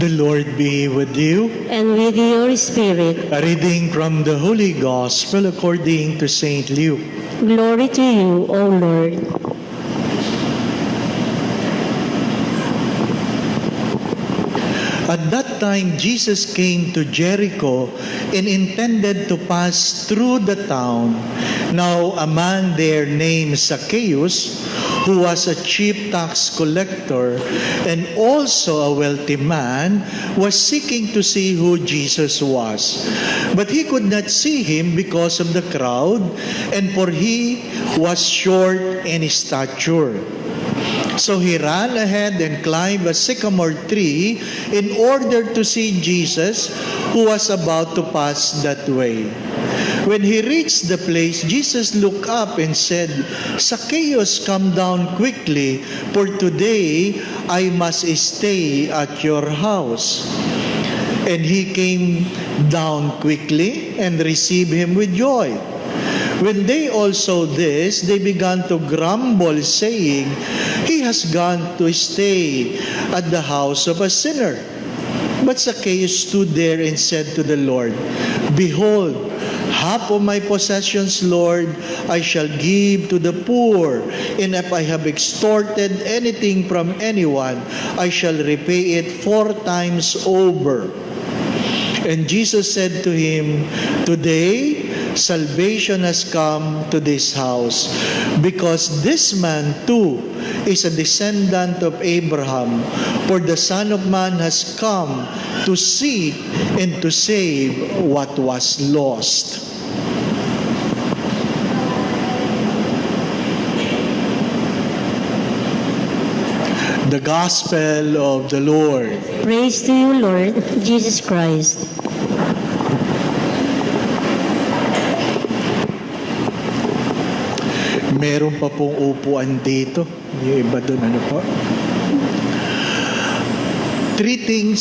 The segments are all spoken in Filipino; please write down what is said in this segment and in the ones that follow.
The Lord be with you. and with your spirit. A reading from the Holy Gospel according to St. Luke. Glory to you, O Lord. At that time, Jesus came to Jericho and intended to pass through the town. Now, a man there named Zacchaeus, who was a chief tax collector and also a wealthy man, was seeking to see who Jesus was. But he could not see him because of the crowd, and for he was short in stature. So he ran ahead and climbed a sycamore tree in order to see Jesus who was about to pass that way. When he reached the place, Jesus looked up and said, Zacchaeus, come down quickly, for today I must stay at your house. And he came down quickly and received him with joy. When they all saw this, they began to grumble, saying, has gone to stay at the house of a sinner. But Zacchaeus stood there and said to the Lord, Behold, half of my possessions, Lord, I shall give to the poor, and if I have extorted anything from anyone, I shall repay it four times over. And Jesus said to him, Today salvation has come to this house, because this man too is a descendant of Abraham. For the Son of Man has come to seek and to save what was lost. The Gospel of the Lord. Praise to you, Lord Jesus Christ. Meron pa pong upuan dito. Yung iba doon, ano po? Three things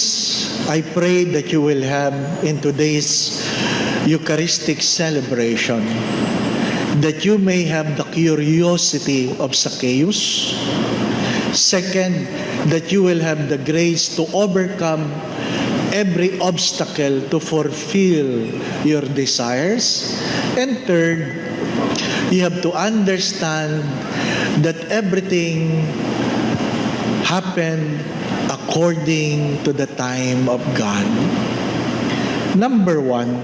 I pray that you will have in today's Eucharistic celebration. That you may have the curiosity of Zacchaeus. Second, that you will have the grace to overcome every obstacle to fulfill your desires. And third, you have to understand that everything happened according to the time of God. Number one,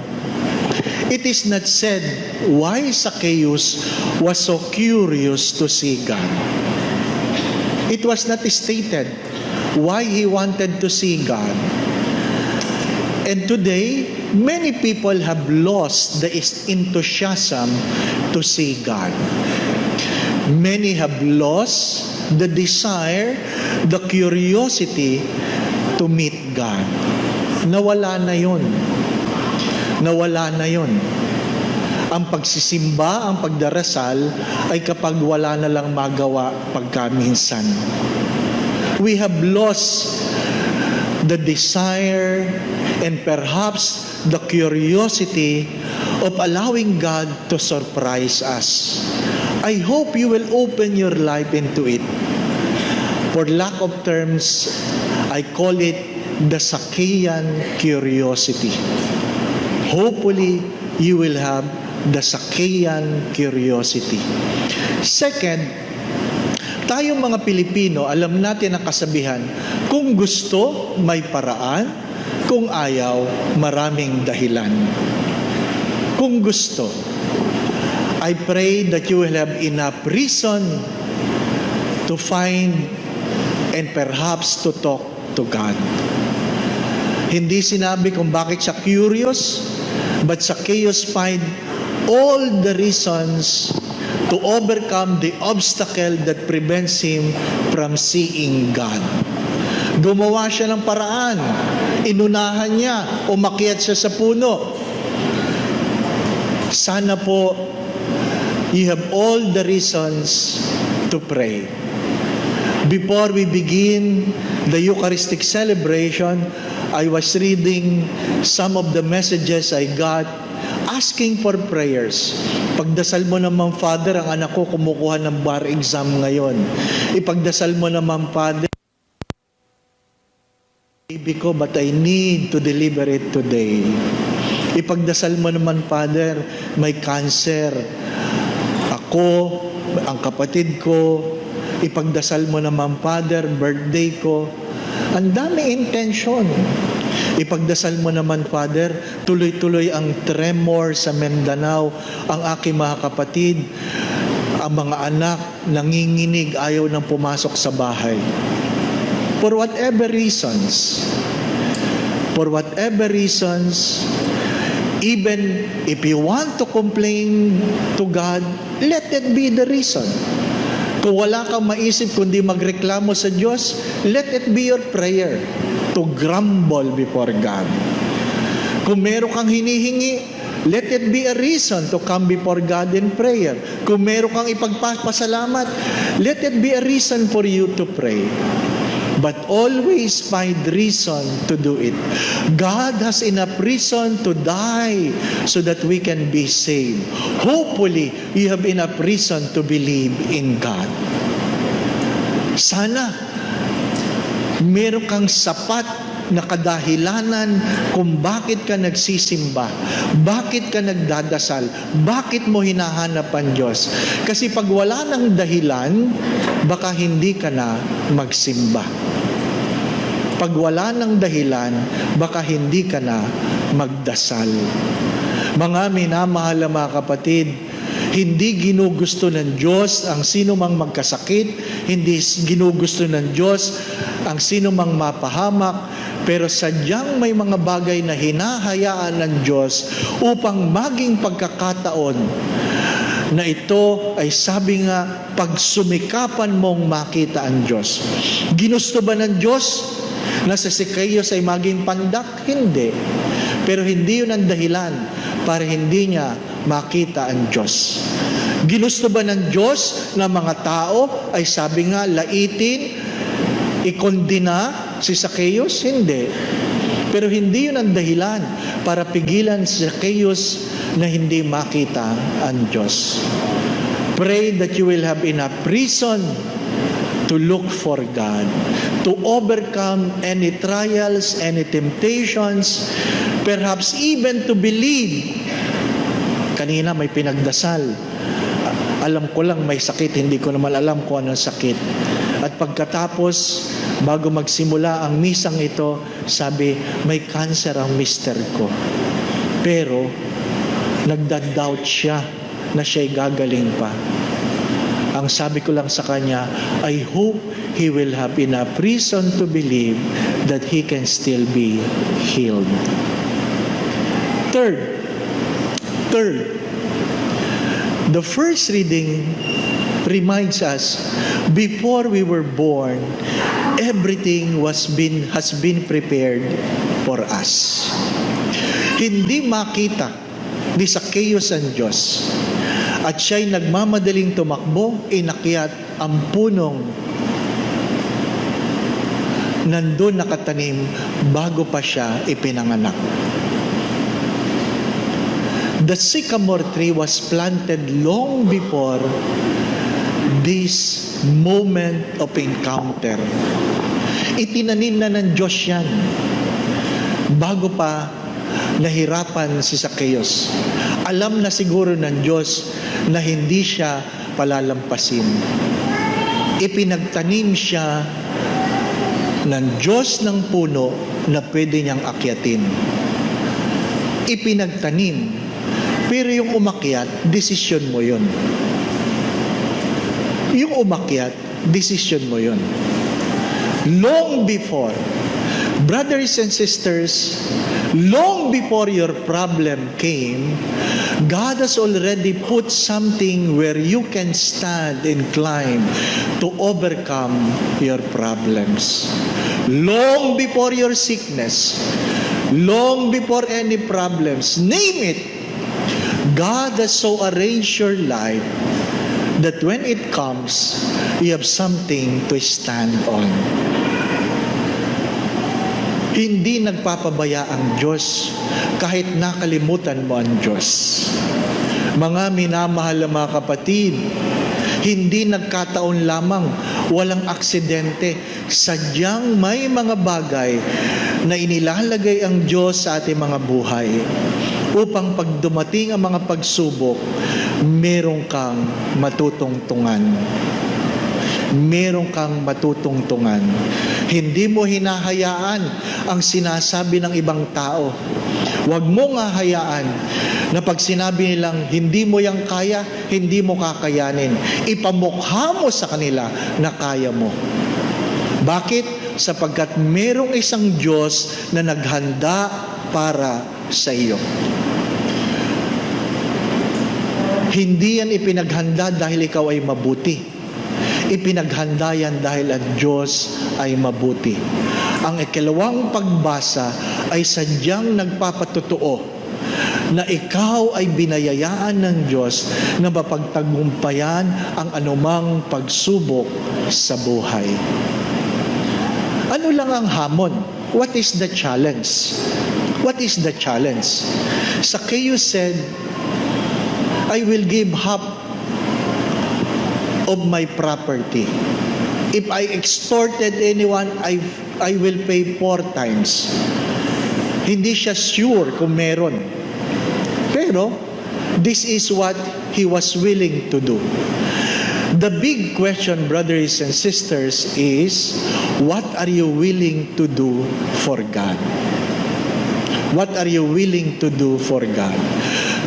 it is not said why Zacchaeus was so curious to see God. It was not stated why he wanted to see God. And today, many people have lost the enthusiasm to see God. Many have lost the desire, the curiosity to meet God. Nawala na yon. Nawala na yon. Ang pagsisimba, ang pagdarasal ay kapag wala na lang magawa pagka minsan. We have lost the desire and perhaps the curiosity of allowing God to surprise us. I hope you will open your life into it. For lack of terms, I call it the Zacchaean curiosity. Hopefully, you will have the Zacchaean curiosity. Second, tayong mga Pilipino, alam natin ang kasabihan, kung gusto, may paraan, kung ayaw, maraming dahilan. Kung gusto, I pray that you will have enough reason to find and perhaps to talk to God. Hindi sinabi kung bakit siya curious, but Zacchaeus find all the reasons to overcome the obstacle that prevents him from seeing God. Gumawa siya ng paraan. Inunahan niya, umakyat siya sa puno. Sana po you have all the reasons to pray. Before we begin the Eucharistic celebration, I was reading some of the messages I got asking for prayers. Pagdasal mo naman, Father, ang anak ko kumukuha ng bar exam ngayon. Ipagdasal mo naman, Father, baby ko, but I need to deliver it today. Ipagdasal mo naman, Father, may cancer. Ako, ang kapatid ko, ipagdasal mo naman, Father, birthday ko. Ang dami intention. Ipagdasal mo naman, Father, tuloy-tuloy ang tremor sa Mindanao, ang aking mga kapatid, ang mga anak, nanginginig, ayaw nang pumasok sa bahay. For whatever reasons, for whatever reasons, even if you want to complain to God, let it be the reason. Kung wala kang maisip kundi magreklamo sa Diyos, let it be your prayer to grumble before God. Kung meron kang hinihingi, let it be a reason to come before God in prayer. Kung meron kang ipagpapasalamat, let it be a reason for you to pray. But always find reason to do it. God has enough reason to die so that we can be saved. Hopefully, you have enough reason to believe in God. Sana meron kang sapat na kadahilanan kung bakit ka nagsisimba, bakit ka nagdadasal, bakit mo hinahanap ang Diyos. Kasi pag wala ng dahilan, baka hindi ka na magsimba. Pag wala ng dahilan, baka hindi ka na magdasal. Mga minamahal na mga kapatid, hindi ginugusto ng Diyos ang sino mang magkasakit, hindi ginugusto ng Diyos ang sino mang mapahamak, pero sadyang may mga bagay na hinahayaan ng Diyos upang maging pagkakataon na ito ay sabi nga, pagsumikapan mong makita ang Diyos. Ginusto ba ng Diyos na sa Sikayos ay maging pandak? Hindi. Pero hindi yun ang dahilan para hindi niya makita ang Diyos. Ginusto ba ng Diyos na mga tao ay sabi nga, laitin, ikondina si Zacchaeus? Hindi. Pero hindi yun ang dahilan para pigilan si Zacchaeus na hindi makita ang Diyos. Pray that you will have enough reason to look for God, to overcome any trials, any temptations, perhaps even to believe. Kanina may pinagdasal. Alam ko lang may sakit, hindi ko naman alam kung anong sakit. At pagkatapos, bago magsimula ang misang ito, sabi, may cancer ang mister ko. Pero, nagda-doubt siya na siya'y gagaling pa. Ang sabi ko lang sa kanya, I hope he will have enough reason to believe that he can still be healed. Third, third, the first reading reminds us before we were born, everything was been has been prepared for us. Hindi makita ni Zacchaeus ang Diyos at siya'y nagmamadaling tumakbo, inakyat ang punong nandun nakatanim bago pa siya ipinanganak. The sycamore tree was planted long before this moment of encounter. Itinanim na ng Diyos yan bago pa nahirapan si Zacchaeus. Alam na siguro ng Diyos na hindi siya palalampasin. Ipinagtanim siya ng Diyos ng puno na pwede niyang akyatin. Ipinagtanim. Pero yung umakyat, desisyon mo yun. Yung umakyat, desisyon mo yun. Long before, brothers and sisters, long before your problem came, God has already put something where you can stand and climb to overcome your problems. Long before your sickness, long before any problems, name it, God has so arranged your life that when it comes, you have something to stand on. Hindi nagpapabaya ang Diyos kahit nakalimutan mo ang Diyos. Mga minamahal na mga kapatid, Hindi nagkataon lamang, walang aksidente. Sadyang may mga bagay na inilalagay ang Diyos sa ating mga buhay upang pag dumating ang mga pagsubok, meron kang matutungtungan meron kang matutungtungan. Hindi mo hinahayaan ang sinasabi ng ibang tao. Huwag mo nga hayaan na pag sinabi nilang hindi mo yang kaya, hindi mo kakayanin. Ipamukha mo sa kanila na kaya mo. Bakit? Sapagkat merong isang Diyos na naghanda para sa iyo. Hindi yan ipinaghanda dahil ikaw ay mabuti. Ipinaghanda dahil ang Diyos ay mabuti. Ang ikalawang pagbasa ay sadyang nagpapatotoo na ikaw ay binayayaan ng Diyos na mapagtagumpayan ang anumang pagsubok sa buhay. Ano lang ang hamon? What is the challenge? What is the challenge? Zacchaeus said, I will give half of my property. If I extorted anyone, I, I will pay four times. Hindi siya sure kung meron. Pero, this is what he was willing to do. The big question, brothers and sisters, is what are you willing to do for God? What are you willing to do for God?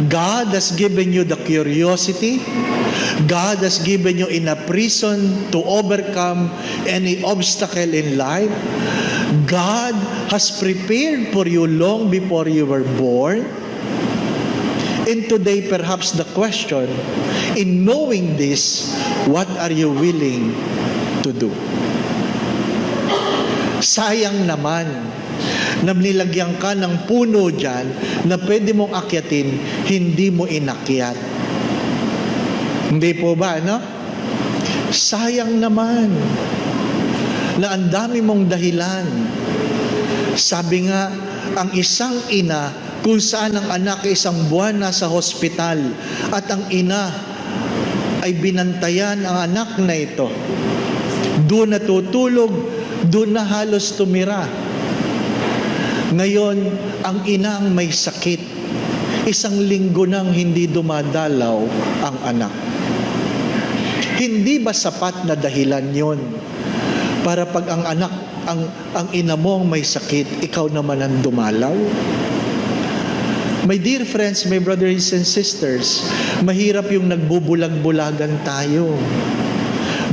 God has given you the curiosity. God has given you in a prison to overcome any obstacle in life. God has prepared for you long before you were born. And today, perhaps the question, in knowing this, what are you willing to do? Sayang naman na nilagyan ka ng puno dyan na pwede mong akyatin, hindi mo inakyat. Hindi po ba, no? Sayang naman na ang dami mong dahilan. Sabi nga, ang isang ina kung saan ang anak ay isang buwan na sa hospital at ang ina ay binantayan ang anak na ito. Doon natutulog, doon na halos tumira. Ngayon, ang inang may sakit. Isang linggo nang hindi dumadalaw ang anak. Hindi ba sapat na dahilan yon para pag ang anak, ang, ang ina mo may sakit, ikaw naman ang dumalaw? My dear friends, my brothers and sisters, mahirap yung nagbubulag-bulagan tayo.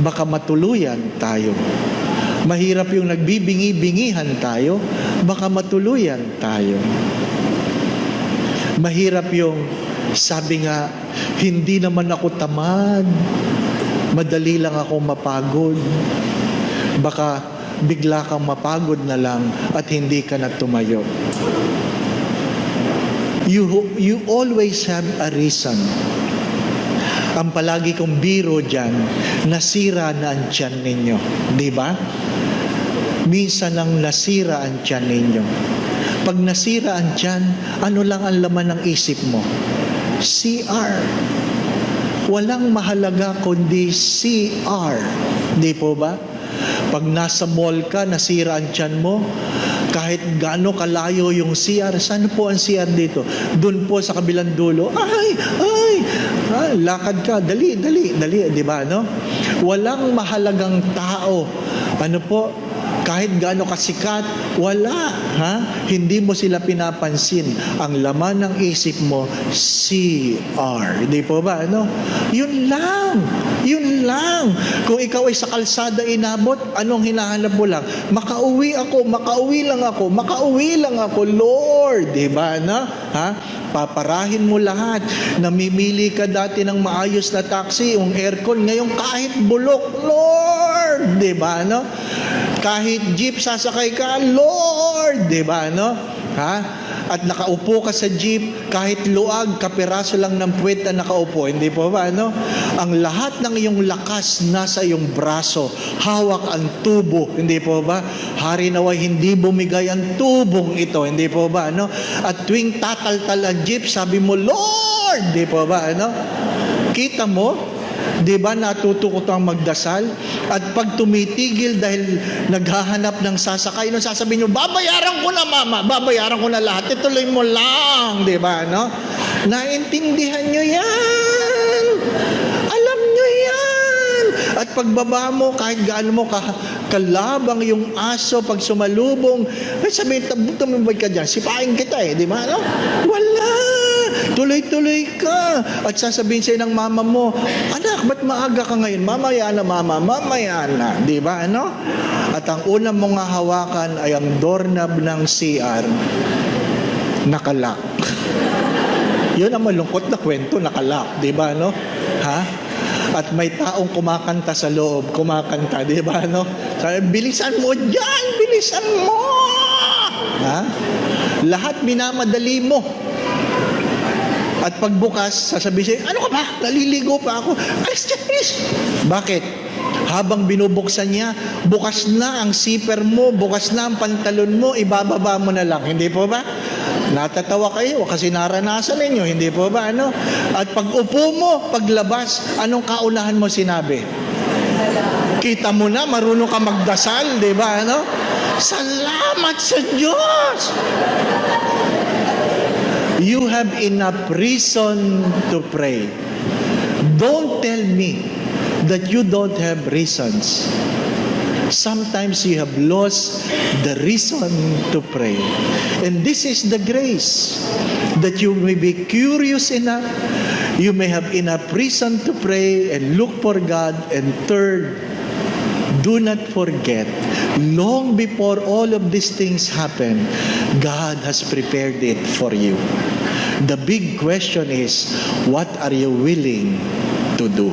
Baka matuluyan tayo. Mahirap yung nagbibingi-bingihan tayo, baka matuluyan tayo. Mahirap yung sabi nga, hindi naman ako tamad, madali lang ako mapagod. Baka bigla kang mapagod na lang at hindi ka na tumayo. You, you always have a reason. Ang palagi kong biro dyan, nasira na ang tiyan ninyo. Di ba? Minsan ang nasira ang tiyan ninyo. Pag nasira ang tiyan, ano lang ang laman ng isip mo? CR. Walang mahalaga kundi CR. Di po ba? Pag nasa mall ka, nasira ang tiyan mo, kahit gaano kalayo yung CR, saan po ang CR dito? Doon po sa kabilang dulo, ay, ay, ah, lakad ka, dali, dali, dali, di ba, no? Walang mahalagang tao. Ano po, kahit gaano kasikat, wala, ha? Hindi mo sila pinapansin. Ang laman ng isip mo, CR. Di po ba, ano? Yun lang. Yun lang. Kung ikaw ay sa kalsada inabot, anong hinahanap mo lang? Makauwi ako, makauwi lang ako, makauwi lang ako, Lord. Di ba, na? Ha? Paparahin mo lahat. Namimili ka dati ng maayos na taxi, yung aircon, ngayon kahit bulok, Lord. Di ba, no? Kahit jeep sasakay ka, Lord, 'di ba, no? Ha? At nakaupo ka sa jeep, kahit luag, kapiraso lang ng puwet na nakaupo, hindi po ba, no? Ang lahat ng iyong lakas nasa iyong braso, hawak ang tubo, hindi po ba? Hari naway hindi bumigay ang tubong ito, hindi po ba, no? At tuwing tataltal ang jeep, sabi mo, Lord, hindi po ba, ano? Kita mo, Di ba natuto ko tang magdasal? At pag tumitigil dahil naghahanap ng sasakay, no, sasabihin nyo, babayaran ko na mama, babayaran ko na lahat, ituloy mo lang. Di ba? No? Naintindihan nyo yan. Alam nyo yan. At pagbaba mo, kahit gaano mo ka, kalabang yung aso pag sumalubong, ay sabihin, tumibay ka dyan, sipain kita eh, di ba? No? Wala. Tuloy-tuloy ka. At sasabihin sa'yo ng mama mo, anak, ba't maaga ka ngayon? Mamaya na mama, mamaya na. Di ba? Ano? At ang una mong hahawakan ay ang doorknob ng CR, nakalak. Yun ang malungkot na kwento, nakalak, di ba, no? Ha? At may taong kumakanta sa loob, kumakanta, di ba, no? Sabi, bilisan mo dyan, bilisan mo! Ha? Lahat minamadali mo. At pagbukas, sasabihin sa'yo, ano ka ba? Naliligo pa ako. Alis dyan, alis! Bakit? Habang binubuksan niya, bukas na ang zipper mo, bukas na ang pantalon mo, ibababa mo na lang. Hindi po ba? Natatawa kayo kasi naranasan ninyo, hindi po ba? Ano? At pag upo mo, paglabas, anong kaunahan mo sinabi? Kita mo na, marunong ka magdasal, di ba? Ano? Salamat sa Diyos! You have enough reason to pray. Don't tell me that you don't have reasons. Sometimes you have lost the reason to pray. And this is the grace that you may be curious enough, you may have enough reason to pray and look for God. And third, do not forget, long before all of these things happen, God has prepared it for you. The big question is, what are you willing to do?